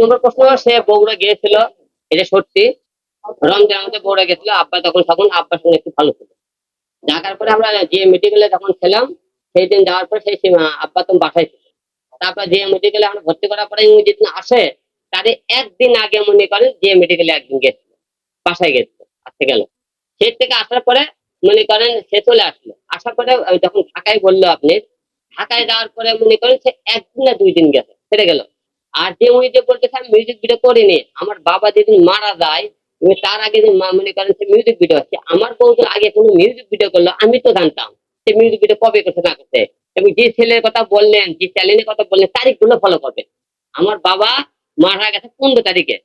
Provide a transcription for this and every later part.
নম্বর প্রশ্ন, সে বগুড়া গিয়েছিল এটা সত্যি রমজানের মধ্যে বগুড়া গেছিল আব্বা তখন তখন আব্বার সঙ্গে একটু ভালো ছিল। ডাকার পরে আমরা যে মেডিকেলে যখন ছিলাম সেই দিন যাওয়ার পরে সেই আব্বা তো বাসায় ছিল। তারপর যে মেডিকেলে আমরা ভর্তি করার পরে যেদিন আসে তারে একদিন আগে মনে করেন যে মেডিকেলে একদিন গেছিল, বাসায় গেছিল, আসতে গেল। সে থেকে আসার পরে মনে করেন সে চলে আসলো। আসার পরে যখন ঢাকায় বলল আপনি, ঢাকায় যাওয়ার পরে মনে করেন সে একদিন না দুই দিন গেছে ছেড়ে গেল। আর যে যে বলতেছে আমি মিউজিক ভিডিও করিনি। আমার বাবা যেদিন মারা যায় তার আগে যে মনে করেন সে মিউজিক ভিডিও হচ্ছে আমার বউ তো আগে কোনো মিউজিক ভিডিও করল, আমি তো জানতাম সে মিউজিক ভিডিও কবে করছে, না করছে। এবং যে ছেলের কথা বললেন, যে চ্যানেলের কথা বললেন, তারিখগুলো ফলো করবে আমার বাবা মারা গেছে পনেরো তারিখে।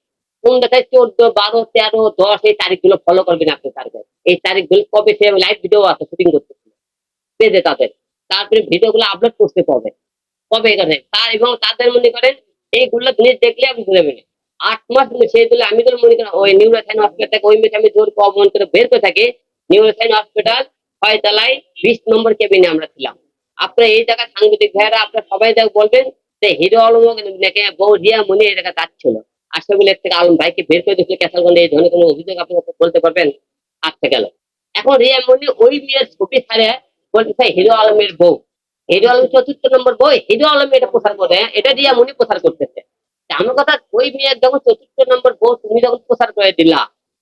পনেরো তারিখ চোদ্দ, বারো, তেরো, দশ, এই তারিখগুলো ফলো করবেন আপনি তারিখে এই তারিখগুলো কবে সে লাইভ ভিডিও আছে শুটিং করতেছিল। পেজে তাদের। তারপরে ভিডিওগুলো আপলোড করতে পারবে কবে করে তার এবং তাদের মনে করেন এইগুলো দেখলে আট মাস সেই দিলে, আমি তো মনে করেন ওই নিউরোসাইন হসপিটাল ওই আমি জোর করে বের করে থাকি নিউরোসাইন হসপিটাল ছয়তলায় বিশ নম্বর কেবিনে আমরা ছিলাম। আপনার এই সাংবাদিক ভাইয়েরা, আপনার সবাই বলবেন, যে হিরো আলম নাকি মনে এই যাচ্ছিল। থেকে আলম ভাইকে বের করে এই ধরনের কোনো অভিযোগ আপনি বলতে পারবেন? আসতে গেল। এখন রিয়া মনি ওই মেয়ের ছবি ছাড়ে বলতেছে হিরো আলমের বউ। হিরো আলম চতুর্থ নম্বর বই হিরো আলম এটা প্রচার করে, এটা রিয়া মনি প্রচার করতেছে। আমার কথা ওই মেয়ের যখন চতুর্থ নম্বর বউ, তুমি যখন প্রচার করে দিলা,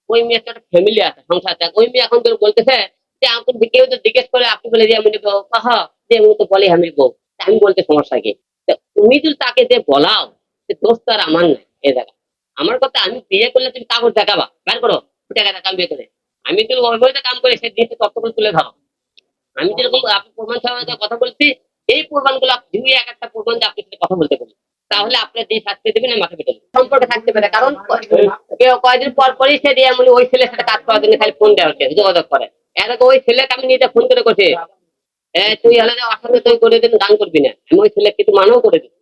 ওই মেয়ের তো একটা ফ্যামিলি আছে, সংসার আছে। ওই মেয়ে এখন তোর বলতেছে যে আপনি কেউ তো জিজ্ঞেস করে আপনি বলে রিয়া মনি বউ? কাহা যে উনি তো বলে আমি বউ। আমি বলতে সমস্যা কি? তুমি যদি তাকে যে বলাও যে দোষ তো আর আমার নাই। এ দেখা, আমার কথা আমি বিয়ে করলে তুমি কাগজ দেখাবা, বের করো টাকা আমি বিয়ে করে। আমি তো অবৈধ কাম করে, সে দিনকে তত্ত্বগুলো তুলে ধরো আমি যেরকম আপনি প্রমাণ সহকারে কথা বলছি, এই প্রমাণগুলো, দুই এক একটা প্রমাণ দিয়ে আপনি কথা বলতে পারেন তাহলে আপনার যে শাস্তি দেবেন আমি মাথা পেতে সম্পর্কে থাকতে পারে, কারণ কেউ কয়েকদিন পর পরই সে দিয়ে এমনি ওই ছেলের সাথে কাজ করার জন্য খালি ফোন দেওয়া হচ্ছে যোগাযোগ করে। এরকম ওই ছেলেকে আমি নিজে ফোন করে করছি তুই হলে অসঙ্গে তুই করে দিন গান করবি না। আমি ওই ছেলে কিন্তু মানও করে দিই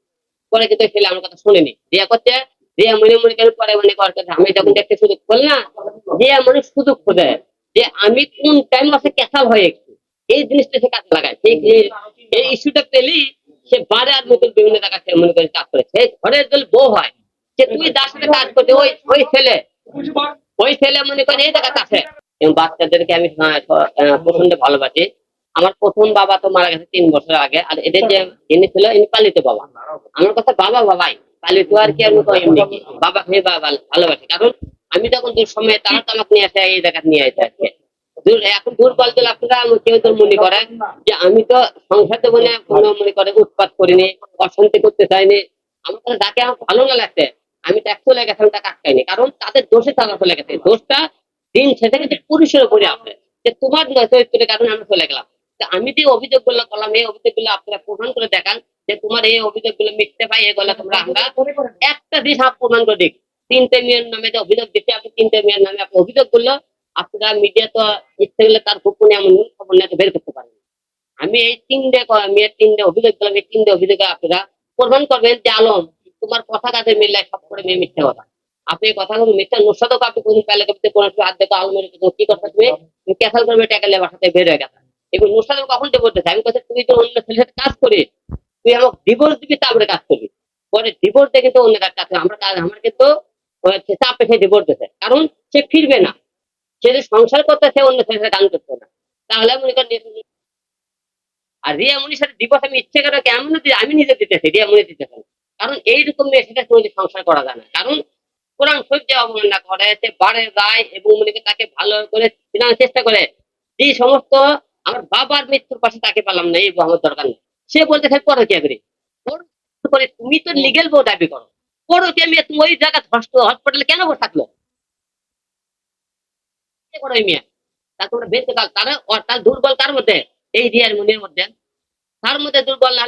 পরে কিন্তু ছেলে আমার কথা শুনেনি। দিয়া করছে, দিয়া মনে মনে করে পরে মনে করছে আমি যখন দেখতে সুযোগ করল না, দিয়া মনে সুযোগ খোঁজে যে আমি কোন টাইম মাসে ক্যাসাল হয়ে একটু এই জিনিসটা সে কাজে লাগায়। এই ইস্যুটা পেলেই সে বারে আর নতুন বিভিন্ন জায়গায় মনে করে কাজ করে। সে ঘরের যদি বউ হয়। সে তুই যার সাথে কাজ করছে ওই ওই ছেলে। ওই ছেলে মনে করে এই জায়গাতে আছে। এবং বাচ্চাদেরকে আমি আহ, প্রচণ্ড ভালোবাসি। আমার প্রথম বাবা তো মারা গেছে তিন বছর আগে আর এদের যে ইনি ছিল ইনি পালিত বাবা। আমার কথা বাবা বাবাই। পালিত আর কি আমি এমনি? বাবা খেয়ে বাবা ভালোবাসি। কারণ আমি যখন দূর সময় তারা তো আমাকে নিয়ে আসে এই জায়গা নিয়ে আসে আজকে। এখন দুর্বল দিলে আপনারা কেউ তো মনে করেন যে আমি তো সংসার দেবো না কোনো মনে করে উৎপাত করিনি, অশান্তি করতে চাইনি। আমার ডাকে আমার ভালো না লাগছে, আমি ট্যাক্স চলে গেছে আমি তাকে আটকাইনি। কারণ তাদের দোষে তারা চলে গেছে। দোষটা দিন শেষে কিন্তু পুরুষের উপরে আসে যে তোমার চরিত্রের কারণে আমি চলে গেলাম। আমি যে অভিযোগগুলো করলাম, এই অভিযোগগুলো আপনারা প্রমাণ করে দেখান যে তোমার এই অভিযোগগুলো মিথ্যে পাই এগুলো তোমরা আমরা একটা দিন প্রমাণ করে দিক তিনটে মেয়ের নামে যে অভিযোগ দিচ্ছে, আপনি তিনটে মেয়ের নামে আপনি অভিযোগ করল আপনারা মিডিয়া তো ইচ্ছে গেলে তার গোপনে এমন খবর নিয়ে বের করতে পারেন আমি এই তিনটে মেয়ের তিনটে অভিযোগ করলাম এই তিনটে অভিযোগে আপনারা প্রমাণ করবেন যে আলম, তোমার কথা কাজে মিললে সব করে মেয়ে মিথ্যে কথা। আপনি এই কথাগুলো মিথ্যা নোসাদক আপনি কোন পেলে কবিতে কোন হাত দেখো আলমের কি করতে তুমি? তুমি ক্যাসাল করবে টাকালে বাসাতে বের হয়ে গেছে এগুলো নোসাদক কখন যে বলতেছে, আমি কথা তুই তো অন্য ছেলের সাথে কাজ করিস তুই আমাকে ডিভোর্স দিবি তারপরে কাজ করবি পরে ডিভোর্স দেখে তো অন্য কাজ কাজ আমরা কাজ আমার কিন্তু চাপে সে ডিভোর্স দিতে কারণ সে ফিরবে না। সে যদি সংসার করতে সে অন্য ছেলের সাথে করতো না। তাহলে মনে করেন আর রিয়া মুনির সাথে দিবস আমি ইচ্ছে করে কেমন আমি নিজে দিতেছি রিয়া মুনি দিতেছে। কারণ এইরকম মেয়ে সেটা কোনো সংসার করা যায় না। কারণ কোরআন শরীফ যে অবমাননা করে, সে বাড়ে, যায় এবং মনে তাকে ভালো করে চেনার চেষ্টা করে। যে সমস্ত আমার বাবার মৃত্যুর পাশে তাকে পেলাম না, এই আমার দরকার নেই। সে বলতে থাকে পরে কে করি তুমি তো লিগেল বউ দাবি করো। পরো কে মেয়ে তুমি ওই জায়গা হসপিটালে কেন বসে থাকল? তাই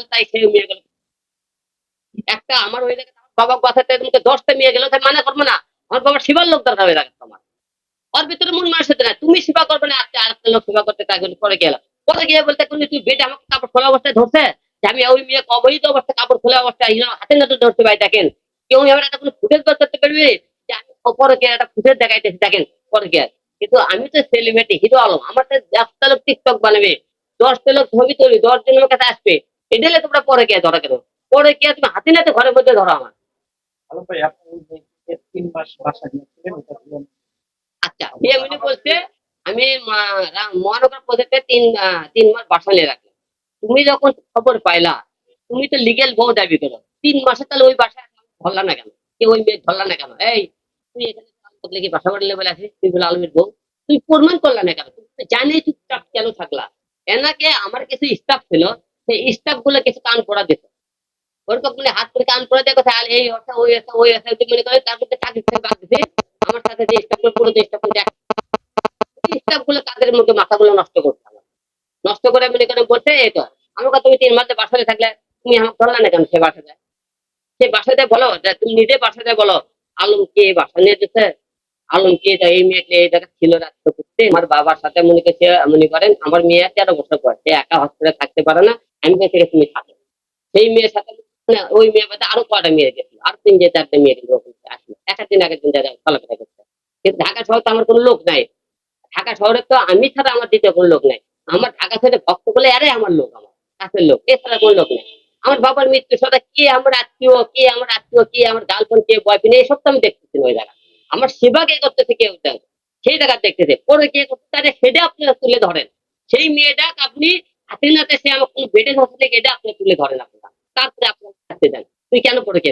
তাই তুমি সেবা করবে না আরেকটা লোক সেবা করতে তাকে পরে গেল পরে গিয়ে বলতে কোন তুই বেটা আমাকে কাপড় খোলা অবস্থায় ধরছে? আমি ওই মেয়ে অবৈধ অবস্থায় কাপড় খোলা অবস্থায় হাতে নাতে ধরতে পাই দেখেন। কেউ এবার একটা কোনো ফুটেজ করতে পারবে? আমি পরে গিয়ে একটা ফুটেজ দেখাইতেছি, দেখেন পরে গিয়ে। কিন্তু আমি তো সেলিব্রিটি হিরো আলম আমার তো দশটা লোক টিকটক বানাবে দশটা লোক ছবি তুলবি দশ জন আমার কাছে আসবে এটা তোমরা পরে গিয়ে ধরা কেন? পরে গিয়ে তুমি হাতে নাতে ঘরের মধ্যে ধরো আমার। আচ্ছা বলছে আমি মহানগর প্রজেক্টে তিন তিন মাস বাসা নিয়ে রাখলাম। তুমি যখন খবর পাইলা তুমি তো লিগেল বউ দাবি করো। তিন মাসে তাহলে ওই বাসায় ধরলা না কেন? কে ওই মেয়ে ধরলা না কেন? এই তুই এখানে কাজ করলে বাসা বাড়ি লেভেল আছিস তুই বলে আলমের বউ। তুই প্রমাণ করলা না কেন? তুমি জানি চুপচাপ কেন থাকলা। এনাকে আমার কিছু স্টাফ ছিল, সেই স্টাফগুলো কিছু কান পড়া দিত। মানে হাত করে কান দিয়ে কথা এই অর্থ ওই অর্থ ওই অর্থ মনে করে চাকরি থেকে বাদ দিছে। আমার সাথে যে স্টাফ পুরো স্টাফ স্টাফগুলো মধ্যে নষ্ট নষ্ট করে মনে করে বলছে, এই তো আমাকে তুমি তিন মাসে থাকলে, তুমি আমাকে না কেন সে বাসাতে? সে বাসাতে বলো তুমি নিজে বাসাতে বলো, আলম কে বাসা নিয়ে যেতে আলম এই এই জায়গা ছিল রাখতে করতে। আমার বাবার সাথে মনে করছে, মনে করেন, আমার মেয়ে তেরো বছর পর সে একা হসপিটালে থাকতে পারে না, আমি বলছি যে তুমি থাকো সেই মেয়ের সাথে ওই মেয়ে বাদে আরও কটা মেয়ে গেছিল, আর তিন যে চারটে মেয়ে কিন্তু আসলো। এক দিন আগের দিন যারা চলাফেরা করছে। কিন্তু ঢাকা শহর তো আমার কোনো লোক নাই। ঢাকা শহরে তো আমি ছাড়া আমার দ্বিতীয় কোনো লোক নাই। আমার ঢাকা থেকে ভক্ত বলে আরে আমার লোক, আমার কাছের লোক, এছাড়া কোনো লোক নেই। আমার বাবার মৃত্যু সাথে কে আমার আত্মীয়, কে আমার আত্মীয়, কে আমার গার্লফ্রেন্ড কে বয়ফ্রেন্ড এইসব তো আমি দেখতেছি ওই জায়গা আমার সেবা কে করতেছে কেউ দেন সেই জায়গা দেখতেছে। পরে কে করতে তাহলে সেটা আপনি তুলে ধরেন। সেই মেয়েটা আপনি হাতে নাতে সে আমার কোনো বেডে হসপিটালে এটা আপনি তুলে ধরেন আপনারা। তারপরে আপনার হাতে দেন। তুই কেন পরে কে